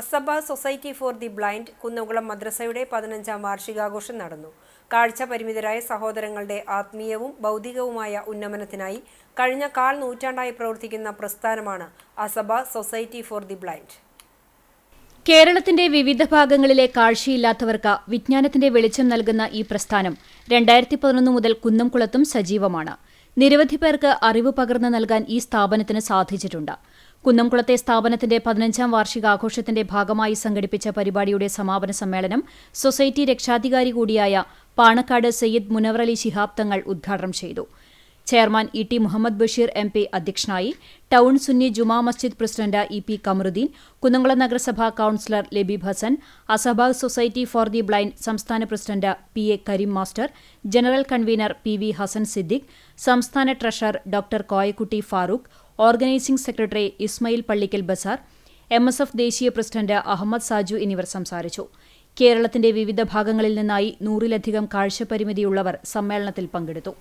Asaba society for the blind Kunnamkulam മദ്രസയുടെ പതിനഞ്ചാം വാർഷികാഘോഷം നടന്നു. കാഴ്ച പരിമിതരായ സഹോദരങ്ങളുടെ ആത്മീയവും ബൗദ്ധികവുമായ ഉന്നമനത്തിനായി കഴിഞ്ഞ കാൽ നൂറ്റാണ്ടായി പ്രവർത്തിക്കുന്ന പ്രസ്ഥാനമാണ് Asaba society for the blind. കേരളത്തിന്റെ വിവിധ ഭാഗങ്ങളിലെ കാഴ്ചയില്ലാത്തവർക്ക് വിജ്ഞാനത്തിന്റെ വെളിച്ചം നൽകുന്ന ഈ പ്രസ്ഥാനം രണ്ടായിരത്തി പതിനൊന്ന് മുതൽ കുന്നംകുളത്തും സജീവമാണ്. നിരവധി പേർക്ക് അറിവ് പകർന്നു നൽകാൻ ഈ സ്ഥാപനത്തിന് സാധിച്ചിട്ടുണ്ട്. കുന്നംകുളത്തെ സ്ഥാപനത്തിന്റെ പതിനഞ്ചാം വാർഷികാഘോഷത്തിന്റെ ഭാഗമായി സംഘടിപ്പിച്ച പരിപാടിയുടെ സമാപന സമ്മേളനം സൊസൈറ്റി രക്ഷാധികാരി കൂടിയായ പാണക്കാട് സയ്യിദ് മുനവറലി ശിഹാബ് തങ്ങൾ ഉദ്ഘാടനം ചെയ്തു. Chairman E T Muhammad Basheer M P അധ്യക്ഷനായി town Sunni Juma Masjid president E P Kamaruddin Kunnamkulam നഗരസഭാ കൌൺസിലർ ലബീബ് ഹസൻ അസബാഗ് സൊസൈറ്റി ഫോർ ദി ബ്ലൈൻഡ് സംസ്ഥാന president P A Kareem master general convener P V Hasan Siddique സംസ്ഥാന treasurer doctor Koyakutty Farooq organising secretary Ismail Pallikkal bazaar M S F ദേശീയ president Ahammed Saju എന്നിവർ സംസാരിച്ചു. കേരളത്തിന്റെ വിവിധ ഭാഗങ്ങളിൽ നിന്നായി നൂറിലധികം കാഴ്ചപരിമിതിയുള്ളവർ സമ്മേളനത്തിൽ പങ്കെടുത്തു.